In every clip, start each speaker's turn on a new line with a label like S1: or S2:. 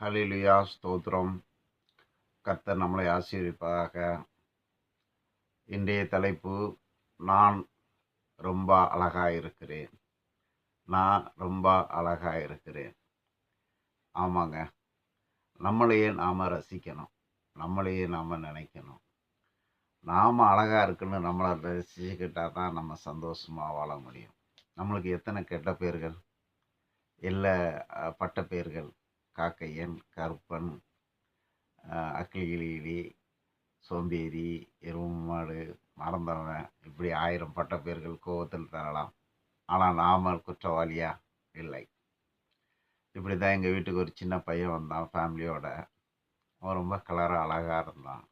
S1: ஹலிலுயா ஸ்தோத்ரம் கர்த்தர் நம்மளை ஆசீர்விப்பதாக இன்றைய தலைப்பு நான் ரொம்ப அழகாக இருக்கிறேன். நான் ரொம்ப அழகாக இருக்கிறேன். ஆமாங்க. நம்மளையே நாம் ரசிக்கணும். நம்மளையே நாம் நினைக்கணும். நாம் அழகாக இருக்குன்னு நம்மளை ரசிச்சுக்கிட்டால் தான் நம்ம சந்தோஷமாக வாழ முடியும். நம்மளுக்கு எத்தனை கெட்ட பேர்கள்? இல்லை பட்ட பேர்கள்? காக்கையன் கருப்பன் அஹ், சோம்பேறி எருமாடு மாடு மறந்தவன் இப்படி ஆயிரம் பட்ட பேர்கள் கோவத்தில் தரலாம். ஆனால் நாம குற்றவாளியா? இல்லை. இப்படி தான் எங்கள் வீட்டுக்கு ஒரு சின்ன பையன் வந்தான் ஃபேமிலியோட. அவன் ரொம்ப கலராக அழகாக இருந்தான்.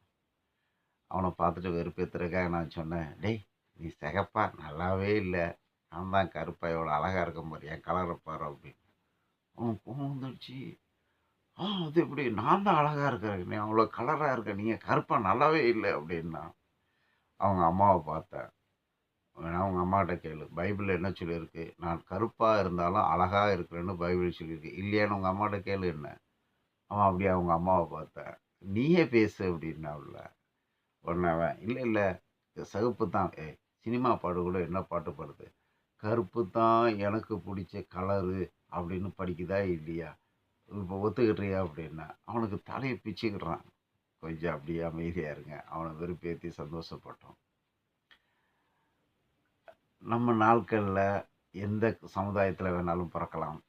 S1: அவனை பார்த்துட்டு வெறுப்பேற்றுறக்காக நான் சொன்னேன் டேய் நீ சிகப்பா? நல்லாவே இல்லை. நான் தான் கருப்பா எவ்வளோ அழகாக இருக்க மாதிரி என் கலரை பாரு அப்படின்னு. அவன் கோவம் வந்துடுச்சு. ஆ அது இப்படி நான் தான் அழகாக இருக்கிறேன். நீ அவ்வளோ கலராக இருக்க. நீங்கள் கருப்பாக நல்லாவே இல்லை அப்படின்னா அவங்க அம்மாவை பார்த்தேன். வேணா அவங்க அம்மாட்ட கேளு. பைபிளில் என்ன சொல்லியிருக்கு? நான் கருப்பாக இருந்தாலும் அழகாக இருக்கிறேன்னு பைபிள் சொல்லியிருக்கு. இல்லையான்னு உங்கள் அம்மாட்ட கேளு என்ன? அவன் அப்படியே அவங்க அம்மாவை பார்த்தேன். நீயே பேசு அப்படின்னா உள்ள உடனே அவன் இல்லை இல்லை. சகுப்பு தான். ஏ சினிமா பாட்டு கூட என்ன பாட்டு பாடுது? கருப்பு தான் எனக்கு பிடிச்ச கலரு அப்படின்னு படிக்குதா இல்லையா? இப்போ ஒத்துக்கிட்டுறியா அப்படின்னா அவனுக்கு தலையை பிச்சுக்கிடுறான் கொஞ்சம் அப்படியே அமைதியாக இருங்க. அவனை வெறுப்பேற்றி சந்தோஷப்பட்டோம். நம்ம நாட்களில் எந்த சமுதாயத்தில் வேணாலும் பிறக்கலாம்.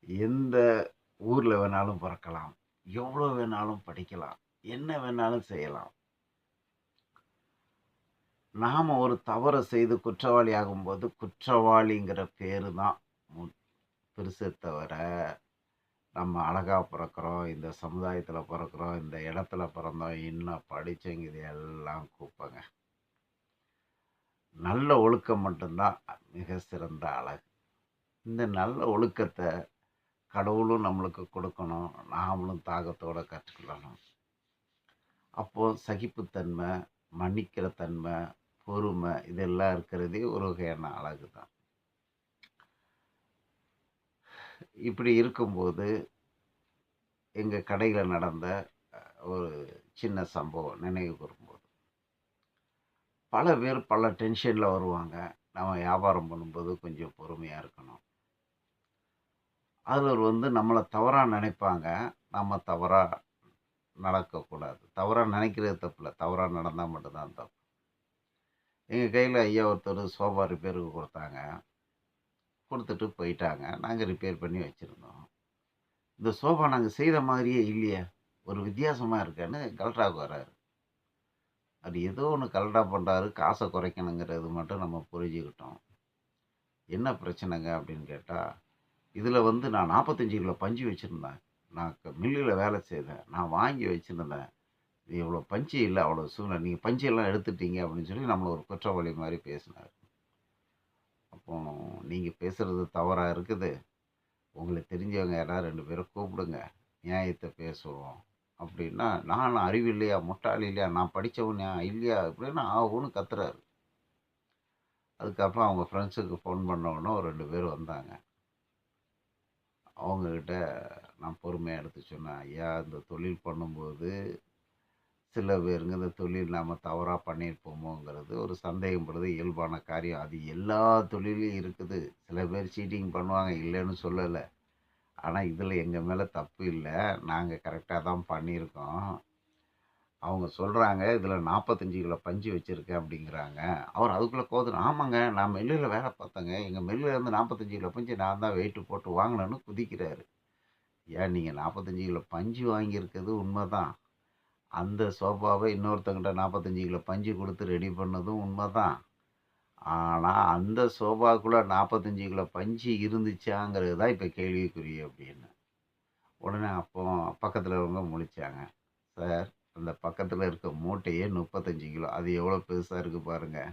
S1: எந்த ஊரில் வேணாலும் பிறக்கலாம். எவ்வளோ வேணாலும் படிக்கலாம். என்ன வேணாலும் செய்யலாம். நாம் ஒரு தவறை செய்து குற்றவாளி ஆகும்போது குற்றவாளிங்கிற பேர் தான் மு- பெருசே தவிர நம்ம அழகாக பிறக்கிறோம் இந்த சமுதாயத்தில் பிறக்கிறோம் இந்த இடத்துல பிறந்தோம் இன்னும் படித்தவங்க இது எல்லாம் கூப்பங்க நல்ல ஒழுக்கம் மட்டும்தான் மிக சிறந்த அழகு. இந்த நல்ல ஒழுக்கத்தை கடவுளும் நம்மளுக்கு கொடுக்கணும் நாமளும் தாகத்தோடு கற்றுக்கொள்ளணும். அப்போது சகிப்புத்தன்மை மன்னிக்கிற தன்மை பொறுமை இதெல்லாம் இருக்கிறதே ஒரு வகையான அழகு தான் இப்படி இருக்கும்போது எங்கள் கடையில் நடந்த ஒரு சின்ன சம்பவம் நினைவு கூறும்போது. பல பேர் பல டென்ஷனில் வருவாங்க. நம்ம வியாபாரம் பண்ணும்போது கொஞ்சம் பொறுமையாக இருக்கணும். அதில் வந்து நம்மளை தவறாக நினைப்பாங்க. நம்ம தவறாக நடக்கக்கூடாது. தவறாக நினைக்கிறது தப்பு இல்லை தவறாக நடந்தால் மட்டும்தான் தப்பு. எங்கள் கையில் ஐயா ஒருத்தர் சோஃபா ரிப்பேருக்கு கொடுத்தாங்க. கொடுத்துட்டு போயிட்டாங்க. நாங்கள் ரிப்பேர் பண்ணி வச்சுருந்தோம். இந்த சோஃபா நாங்கள் செய்த மாதிரியே இல்லையே. ஒரு வித்தியாசமாக இருக்கேன்னு கல்ட்ராவுக்கு வராரு அது ஏதோ ஒன்று கல்டா பண்ணுறாரு காசை குறைக்கணுங்கிறது மட்டும் நம்ம புரிஞ்சுக்கிட்டோம். என்ன பிரச்சனைங்க அப்படின்னு கேட்டால் இதில் வந்து நான் நாற்பத்தஞ்சு கிலோ பஞ்சு வச்சுருந்தேன். நான் மில்லில் வேலை செய்தேன். நான் வாங்கி வச்சுருந்தேன். இது இவ்வளோ பஞ்சு இல்லை அவ்வளோ சூழ்நிலை. நீங்கள் பஞ்சு எல்லாம் எடுத்துட்டீங்க அப்படின்னு சொல்லி நம்மளை ஒரு குற்றவாளி மாதிரி பேசினார். போகணும் நீங்கள் பேசுகிறது தவறாக இருக்குது. உங்களுக்கு தெரிஞ்சவங்க யாராவது ரெண்டு பேரும் கூப்பிடுங்க. நியாயத்தை பேசுவோம். அப்படின்னா நான் அறிவு இல்லையா முட்டாளி இல்லையா நான் படித்தவன் இல்லையா இப்படின்னு ஆகும்னு கத்துறாரு. அதுக்கப்புறம் அவங்க ஃப்ரெண்ட்ஸுக்கு ஃபோன் பண்ணவொன்னே ரெண்டு பேர் வந்தாங்க. அவங்கக்கிட்ட நான் பொறுமையாக எடுத்து சொன்னேன் ஐயா இந்த தொழில் பண்ணும்போது சில பேருங்க இந்த தொழில் நாம் தவறாக பண்ணியிருப்போமோங்கிறது ஒரு சந்தேகப்படுறது இயல்பான காரியம். அது எல்லா தொழிலையும் இருக்குது. சில பேர் சீட்டிங் பண்ணுவாங்க இல்லைன்னு சொல்லலை. ஆனால் இதில் எங்கள் மேலே தப்பு இல்லை. நாங்கள் கரெக்டாக தான் பண்ணியிருக்கோம். அவங்க சொல்கிறாங்க இதில் நாற்பத்தஞ்சு கிலோ பஞ்சு வச்சுருக்கேன் அப்படிங்கிறாங்க. அவர் அதுக்குள்ளே கோதும் ஆமாங்க நான் மெல்லில் வேலை பார்த்தேங்க. எங்கள் மெல்லிலேருந்து நாற்பத்தஞ்சு கிலோ பஞ்சு நான் தான் வெயிட்டு போட்டு வாங்கினேன்னு குதிக்கிறாரு. ஏன் நீங்கள் நாற்பத்தஞ்சு கிலோ பஞ்சு வாங்கியிருக்கிறது உண்மை தான் அந்த சோஃபாவை இன்னொருத்தங்கிட்ட நாற்பத்தஞ்சு கிலோ பஞ்சு கொடுத்து ரெடி பண்ணதும் உண்மை தான் ஆனால் அந்த சோஃபாக்குள்ளே நாற்பத்தஞ்சு கிலோ பஞ்சு இருந்துச்சாங்கிறது தான் இப்போ கேள்விக்குறி அப்படின்னு. உடனே அப்போ பக்கத்தில் இருக்கவங்க முழிச்சாங்க. சார் அந்த பக்கத்தில் இருக்க மூட்டையே முப்பத்தஞ்சு கிலோ. அது எவ்வளோ பெருசாக இருக்குது பாருங்கள்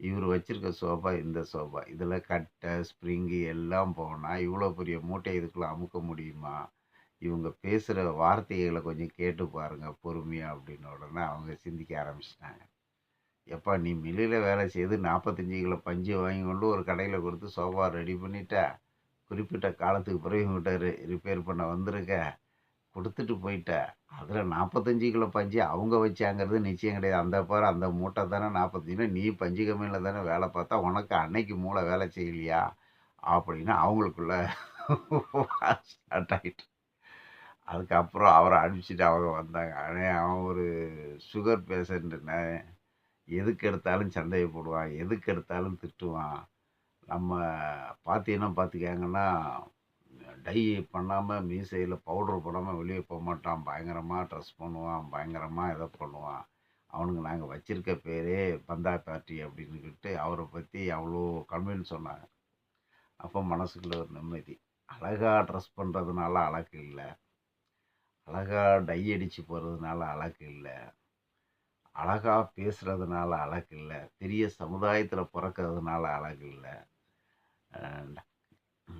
S1: இவர் வச்சுருக்க சோஃபா இந்த சோஃபா. இதில் கட்டை ஸ்ப்ரிங்கு எல்லாம் போனால் இவ்வளோ பெரிய மூட்டை இதுக்குள்ளே அமுக்க முடியுமா? இவங்க பேசுகிற வார்த்தைகளை கொஞ்சம் கேட்டு பாருங்கள் பொறுமையாக அப்படின்னு உடனே அவங்க சிந்திக்க ஆரம்பிச்சிட்டாங்க. எப்பா நீ மில்லில் வேலை செய்து நாற்பத்தஞ்சு கிலோ பஞ்சு வாங்கி கொண்டு ஒரு கடையில் கொடுத்து சோஃபா ரெடி பண்ணிட்டா. குறிப்பிட்ட காலத்துக்கு பிறகு இவங்ககிட்ட ரிப்பேர் பண்ண வந்திருக்க. கொடுத்துட்டு போயிட்ட. அதில் நாற்பத்தஞ்சு கிலோ பஞ்சு அவங்க வச்சாங்கிறது நிச்சயம் கிடையாது. அந்த பாரு அந்த மூட்டை தானே நாற்பத்தஞ்சுனா நீ பஞ்சு கம்மியில் தானே வேலை பார்த்தா உனக்கு அன்னைக்கு மூளை வேலை செய்யலையா? அப்படின்னு அவங்களுக்குள்ள ஸ்டார்ட் ஆகிட்டு அதுக்கப்புறம் அவரை அனுப்பிச்சிட்டு அவங்க வந்தாங்க. ஆனால் அவன் ஒரு சுகர் பேஷண்ட்டுன்னு எதுக்கு எடுத்தாலும் சண்டையை போடுவான். எதுக்கு எடுத்தாலும் திட்டுவான். நம்ம பார்த்தீங்கன்னா பார்த்துக்காங்கன்னா டை பண்ணாமல் மீசையில் பவுடர் போடாமல் வெளியே போக மாட்டான். பயங்கரமாக ட்ரெஸ் பண்ணுவான். பயங்கரமாக இதை பண்ணுவான். அவனுக்கு நாங்கள் வச்சுருக்க பேரே பந்தா பார்ட்டி அப்படின்னுக்கிட்டு அவரை பற்றி அவ்வளோ கம்மின்னு சொன்னாங்க. அப்போ மனசுக்குள்ள ஒரு நிம்மதி. அழகாக ட்ரெஸ் பண்ணுறதுனால அழகு இல்லை. அழகாக டை அடித்து போகிறதுனால அழகு இல்லை. அழகாக பேசுகிறதுனால அழகு இல்லை. பெரிய சமுதாயத்தில் பிறக்கிறதுனால அழகு இல்லை.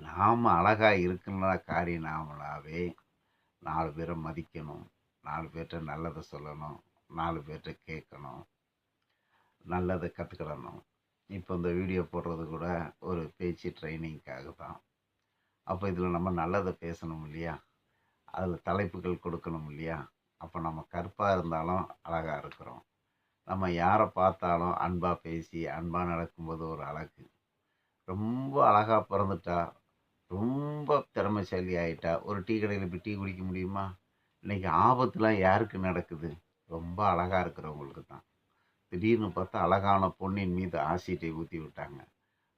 S1: நாம் அழகாக இருக்குன்னா காரியம் நாமளாவே. நாலு பேரை மதிக்கணும். நாலு பேர்கிட்ட நல்லதை சொல்லணும். நாலு பேர்கிட்ட கேட்கணும். நல்லதை கற்றுக்கிடணும் இப்போ இந்த வீடியோ போடுறது கூட ஒரு பேச்சு ட்ரைனிங்க்காக தான். அப்போ இதில் நம்ம நல்லதை பேசணும் இல்லையா? அதில் தலைப்புகள் கொடுக்கணும் இல்லையா? அப்போ நம்ம கருப்பாக இருந்தாலும் அழகாக இருக்கிறோம். நம்ம யாரை பார்த்தாலும் அன்பாக பேசி அன்பாக நடக்கும்போது ஒரு அழகு. ரொம்ப அழகாக பிறந்துட்டா ரொம்ப திறமைசாலி ஆகிட்டா ஒரு டீ கடையில் போய் டீ குடிக்க முடியுமா? இன்றைக்கி ஆபத்துலாம் யாருக்கு நடக்குது? ரொம்ப அழகாக இருக்கிறவங்களுக்கு தான். திடீர்னு பார்த்தா அழகான பொண்ணின் மீது ஆசிட்டை ஊற்றி விட்டாங்க.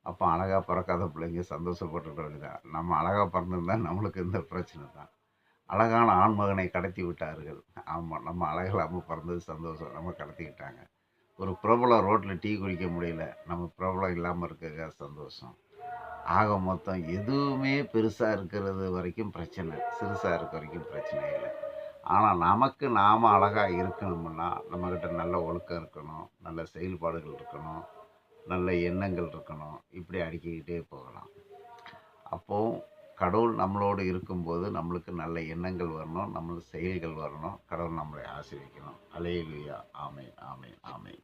S1: அப்போ அழகாக பிறக்காத பிள்ளைங்க சந்தோஷப்பட்டு வருதா? நம்ம அழகாக பிறந்திருந்தால் நம்மளுக்கு இந்த பிரச்சனை தான். அழகான ஆண்மகனை கடத்தி விட்டார்கள். ஆமாம் நம்ம அழகில்லாமல் பிறந்தது சந்தோஷம். நம்ம கடத்திக்கிட்டாங்க. ஒரு பிரபலம் ரோட்டில் டீ குடிக்க முடியல. நம்ம பிரபலம் இல்லாமல் இருக்க சந்தோஷம். ஆக மொத்தம் எதுவுமே பெருசாக இருக்கிறது வரைக்கும் பிரச்சனை. சிறுசாக இருக்க வரைக்கும் பிரச்சனை இல்லை. ஆனால் நமக்கு நாம் அழகாக இருக்கணும்னா நம்மக்கிட்ட நல்ல ஒழுக்கம் இருக்கணும். நல்ல செயல்பாடுகள் இருக்கணும். நல்ல எண்ணங்கள் இருக்கணும். இப்படி அடுக்கிக்கிட்டே போகலாம். அப்போது கடவுள் நம்மளோடு இருக்கும்போது நம்மளுக்கு நல்ல எண்ணங்கள் வரணும் நம்மளுக்கு செயல்கள் வரணும். கடவுள் நம்மளை ஆசிரியக்கணும் அலையிலுயா ஆமை ஆமை ஆமை